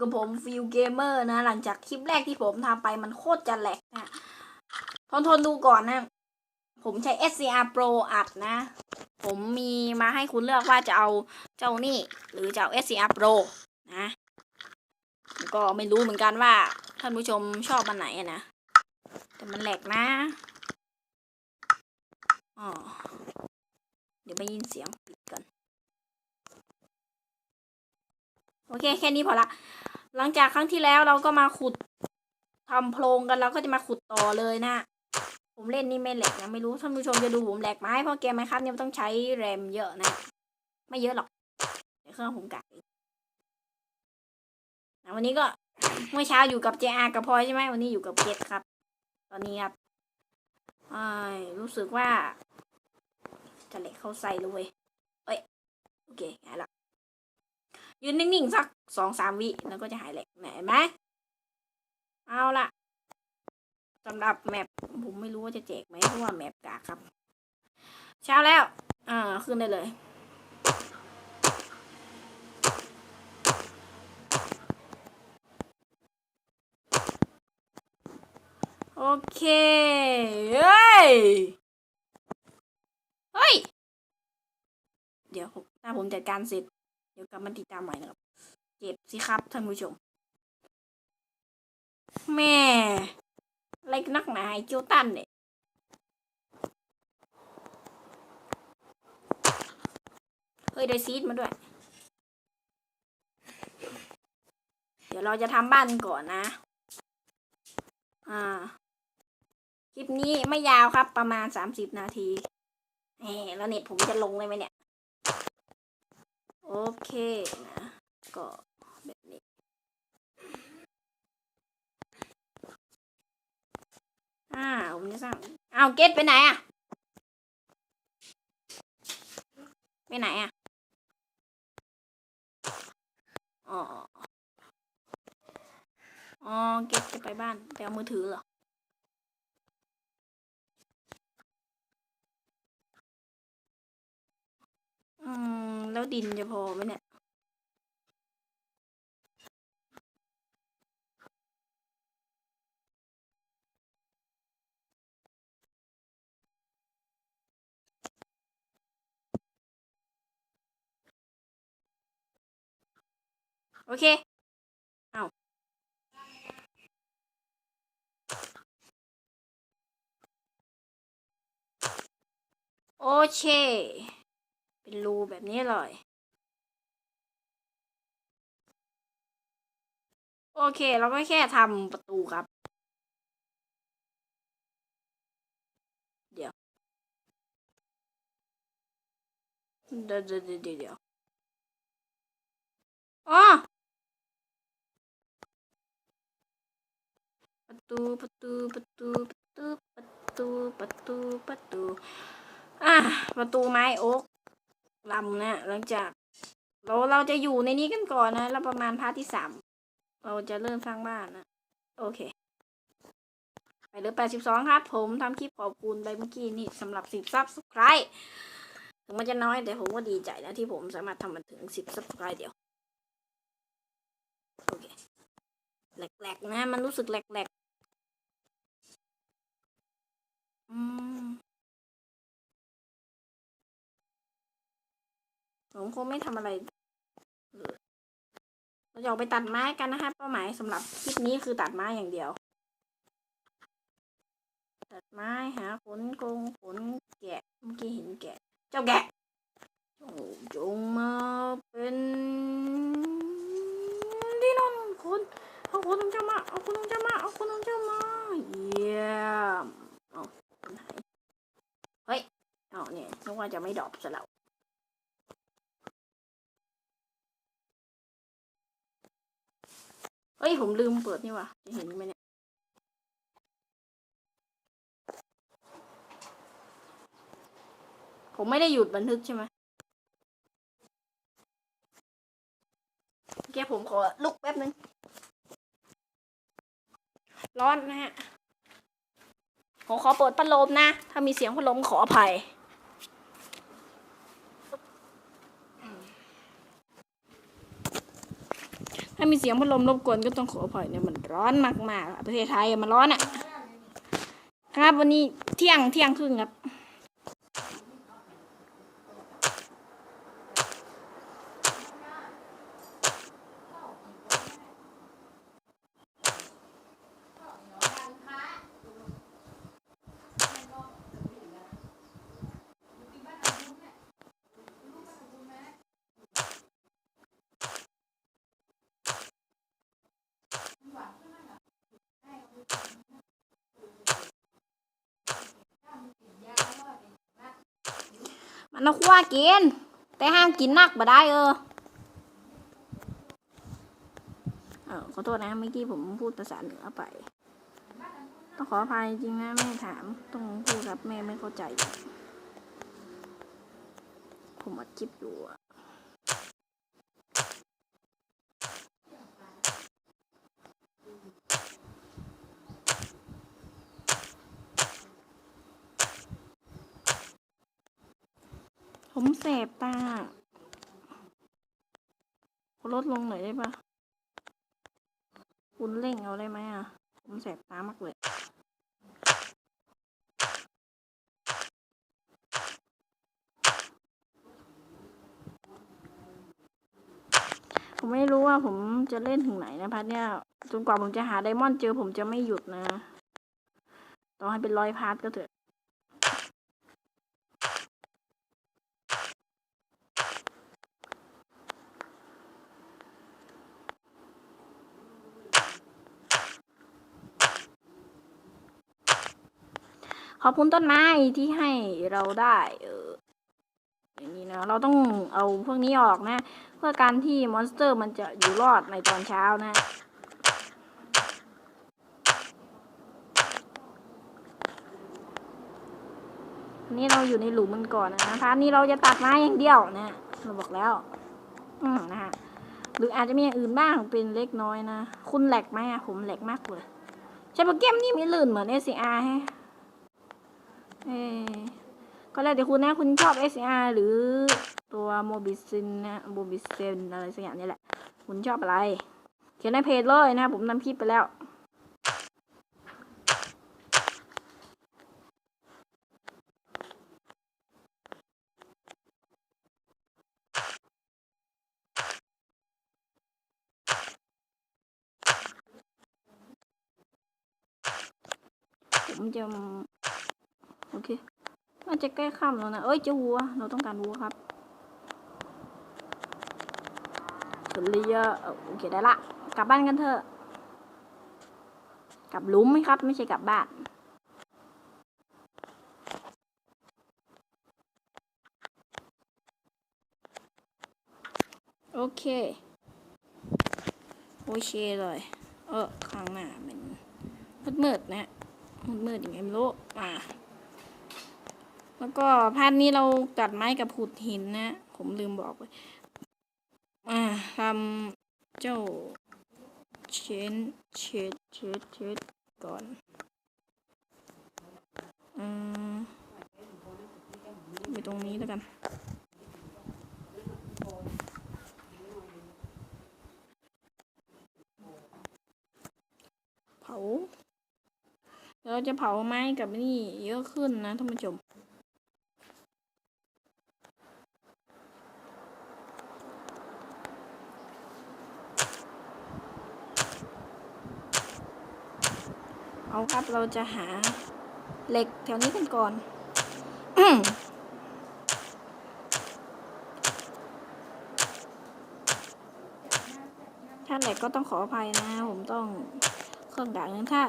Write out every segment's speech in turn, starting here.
กับผมฟิลเกมเมอร์นะ หลังจากคลิปแรกที่ผมทำไปมันโคตรจะแหลกนะทนทนดูก่อนนะ ผมใช้ SCR Pro อัดนะ ผมมีมาให้คุณเลือกว่าจะเอาเจ้านี่ หรือจะเอา SCR Pro นะ ก็ไม่รู้เหมือนกันว่า ท่านผู้ชมชอบมันไหนนะ แต่มันแหลกนะอ๋อเดี๋ยวไปยินเสียงปิดก่อนโอเค แค่นี้พอละ หลังจากครั้งที่แล้วเราก็มาขุดทำโพรงกันเราก็จะมาขุดต่อเลยนะ ผมเล่นนี่ไม่แหลกนะไม่รู้ท่านผู้ชมจะดูผมแหลกไหมเพราะเกมไหมครับเนี่ยต้องใช้แรมเยอะนะ ไม่เยอะหรอกเดี๋ยวเครื่องผมกากเองนะวันนี้ก็เมื่อเช้าอยู่กับ JR กับพลอยใช่ไหมวันนี้อยู่กับเกตครับ ตอนนี้ครับรู้สึกว่าจะเหล็กเข้าใส่เลยเอ้ยโอเคหายละ ยืนนิ่งๆสักสองสามวิแล้วก็จะหายแหลกเห็นไหมเอาละสำหรับแมปผมไม่รู้ว่าจะแจกไหมเพราะว่าแมปกาครับ เช้าแล้ว อ่าขึ้นได้เลยโอเค เฮ้ย เฮ้ย เดี๋ยวถ้าผมจัดการเสร็จ ดี๋ยวกลับมาติดตามใหม่นะครับ เจ็บสิครับท่านผู้ชม แม่อะไรกันนักหนาไอ้เกียวตันเนี่ยเฮ้ยได้ซีดมาด้วย เดี๋ยวเราจะทำบ้านก่อนนะ อ่า คลิปนี้ไม่ยาวครับประมาณสามสิบนาทีแหมแล้วเน็ตผมจะลงเลยไหมเนี่ย โอเคนะ ก็แบบนี้ อ่าผมจะสร้างเอาเกตไปไหนอะไปไหนอะอ๋อ อ๋อ เกตจะไปบ้าน ไปเอามือถือเหรอ อืม แล้วดินจะพอไหมเนี่ย โอเค เอาโอเค เป็นรูแบบนี้เลย โอเค เราก็แค่ทำประตูครับ เดี๋ยว เดี๋ยวเดี๋ยวเดี๋ยวอ๋อประตูประตูประตูประตูประตูประตูประตูอะประตูไม้โอ๊ก ลำนะหลังจากเราเราจะอยู่ในนี้กันก่อนนะ แล้วประมาณพาร์ทที่สามเราจะเริ่มสร้างบ้านนะโอเค ไปเหลือแปดสิบสองครับ ผมทำคลิปขอบคุณไปเมื่อกี้นี่สำหรับสิบซับสไครต์ถึงมันจะน้อยแต่ผมก็ดีใจนะที่ผมสามารถทำมันถึงสิบซับสไครต์เดียวโอเคแหลกๆนะ มันรู้สึกแหลกๆ อืม ผมคงไม่ทำอะไรเราจะออกไปตัดไม้กันนะคะเป้าหมายสำหรับคลิปนี้คือตัดไม้อย่างเดียว ตัดไม้หาขนกงขนแกะเมื่อกี้เห็นแกะ เจ้าแกะจงจงมาเป็นที่นอนคุณเอาคุณต้องเจ้ามาเอาคุณต้องเจ้ามาเอาคุณต้องเจ้ามาเยี่ยมเอาหายเฮ้ยเอาเนี่ยนึกว่าจะไม่ดรอปซะแล้ว เฮ้ย ผมลืมเปิดนี่วะจะเห็นไหมเนี่ย ผมไม่ได้หยุดบันทึกใช่ไหมโอเคผมขอลุกแป๊บนึง ร้อนนะฮะ ผมขอเปิดพัดลมนะ ถ้ามีเสียงพัดลมขออภัย ถ้ามีเสียงพัดลมรบกวนก็ต้องขออภัยเนี่ยมันร้อนมากๆประเทศไทยมันร้อนอะ ครับวันนี้เที่ยงเที่ยงครึ่งครับันเอาคั่วกิน แต่ห้ามกินนักบ่ได้เออเออขอโทษนะเมื่อกี้ผมพูดภาษาเหนือไป ต้องขออภัยจริงนะแม่ถามต้องพูดครับแม่ไม่เข้าใจ ผมอัดคลิปอยู่ ผมแสบตาลดลงหน่อยได้ปะคุณเร่งเอาได้ไหมอะ ผมแสบตามากเลย ผมไม่รู้ว่าผมจะเล่นถึงไหนนะพัทเนี่ย จนกว่าผมจะหาไดมอนด์เจอผมจะไม่หยุดนะ ต่อให้เป็นร้อยพาร์ทก็เถอะ ขอบคุณต้นไม้ที่ให้เราได้ เอออย่างนี้นะเราต้องเอาพวกนี้ออกนะ เพื่อการที่มอนสเตอร์มันจะอยู่รอดในตอนเช้านะนนี้เราอยู่ในหลุมมันก่อนนะพาร์ทนี้เราจะตัดไม้อย่างเดียวนะเราบอกแล้ว อืมนะฮะหรืออาจจะมีอย่างอื่นบ้างเป็นเล็กน้อยนะ คุณแหลกไหมอะผมแหลกมากเลยใช่โปรแกรมนี้มีลื่นเหมือน SCR แฮะ ก็แล้วแต่คุณนะคุณชอบ SCR หรือตัวโมบิซินนะโมบิเซนอะไรสักอย่างนี่แหละ คุณชอบอะไร เขียนในเพจเลยนะ ผมนำคลิปไปแล้วผมจะ โอเคน่าจะใกล้ค่ำแล้วนะเอ้ยเจะวัว เราต้องการวัวครับสวนเลียเอ่อโอเคได้ละ กลับบ้านกันเถอะ กลับลุมไหมครับ ไม่ใช่กลับบ้านโอเค โอเคเลย เออข้างหน้าเป็นมืดๆนะมืดๆอย่างไงไม่รู้อ่า แล้วก็พาร์ทนี้เราตัดไม้กับขุดหินนะ ผมลืมบอกไปอ่าทำเจ้าเชนเชดเชดเชดก่อนอืมไปตรงนี้แล้วกันเผาเราจะเผาไม้กับนี่เยอะขึ้นนะท่านผู้ชม เอาครับเราจะหาเหล็กแถวนี้กันก่อนถ้าเหล็กก็ต้องขออภัยนะ ผมต้องเครื่องดักนึงถ้า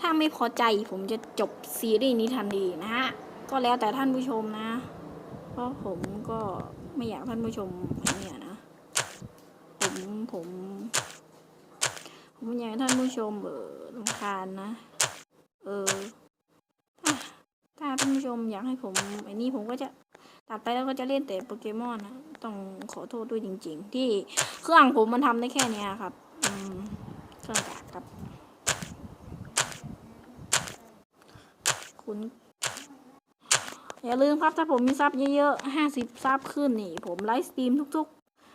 ถ้าไม่พอใจผมจะจบซีรีส์นี้ทันทีนะฮะ ก็แล้วแต่ท่านผู้ชมนะ เพราะผมก็ไม่อยากท่านผู้ชมเนี่ยนะ ผมผม ไม่อยากให้ท่านผู้ชมเออรำคาญนะ เอออะถ้าท่านผู้ชมอยากให้ผมไอ้นี่ผมก็จะตัดไปแล้วก็จะเล่นแต่โปเกมอนนะ ต้องขอโทษด้วยจริง ๆ ที่เครื่องผมมันทำได้แค่เนี้ยครับ อืม เครื่องกากครับ คุณอย่าลืมครับถ้าผมมีซับเยอะๆห้าสิบซับขึ้นนี่ ผมไลฟ์สตรีมทุก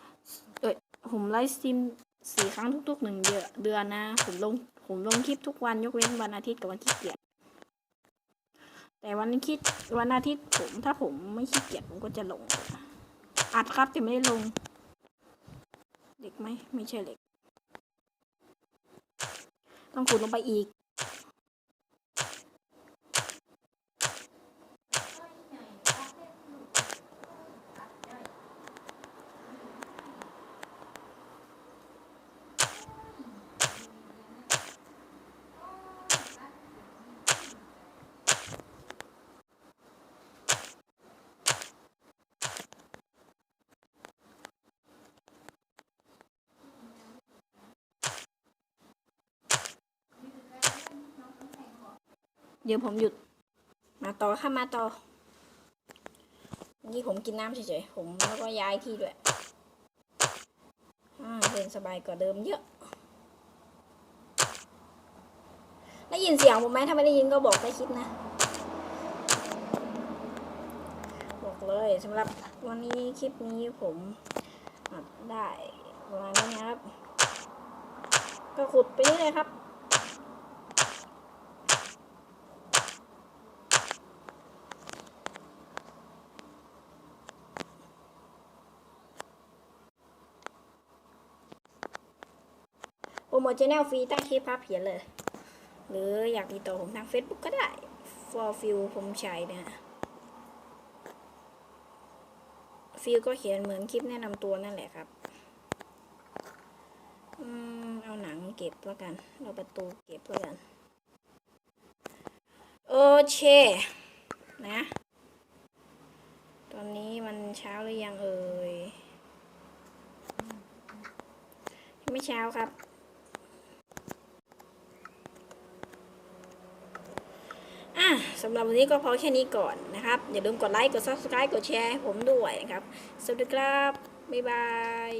ๆ เอ้ยผมไลฟ์สตรีม สี่ครั้งทุกๆหนึ่งเดือนนะ ผมลงผมลงคลิปทุกวันยกเว้นวันอาทิตย์กับวันขี้เกียจแต่วันคิดวันอาทิตย์ผมถ้าผมไม่ขี้เกียจผมก็จะลง อัดครับแต่ไม่ได้ลงเหล็กไหมไม่ใช่เหล็ก ต้องขุดลงไปอีก เดี๋ยวผมหยุด มาต่อค่ะมาต่อเมื่อกี้ผมกินน้ำเฉยๆ ผมแล้วก็ย้ายที่ด้วยอ่าเดินสบายกว่าเดิมเยอะ ได้ยินเสียงผมไหมถ้าไม่ได้ยินก็บอกได้คิดนะ บอกเลยสำหรับวันนี้คลิปนี้ผมได้ประมาณนี้นะครับ ก็ขุดไปนี่เลยครับ รโมทชแนลฟรีใต้คลิปภาพเขียนเลย หรืออยากติดต่อผมทาง Facebook ก็ได้ for feel ผมใช้นะฟิลก็เขียนเหมือนคลิปแนะนำตัวนั่นแหละครับอืมเอาหนังเก็บแล้วกัน เอาประตูเก็บแล้วกัน โอเค นะ ตอนนี้มันเช้าหรือยังเอ่ย ไม่เช้าครับ อะสำหรับวันนี้ก็พอแค่นี้ก่อนนะครับ อย่าลืมกดไลค์ กด subscribe กดแชร์ผมด้วยนะครับ สวัสดีครับ บ๊ายบาย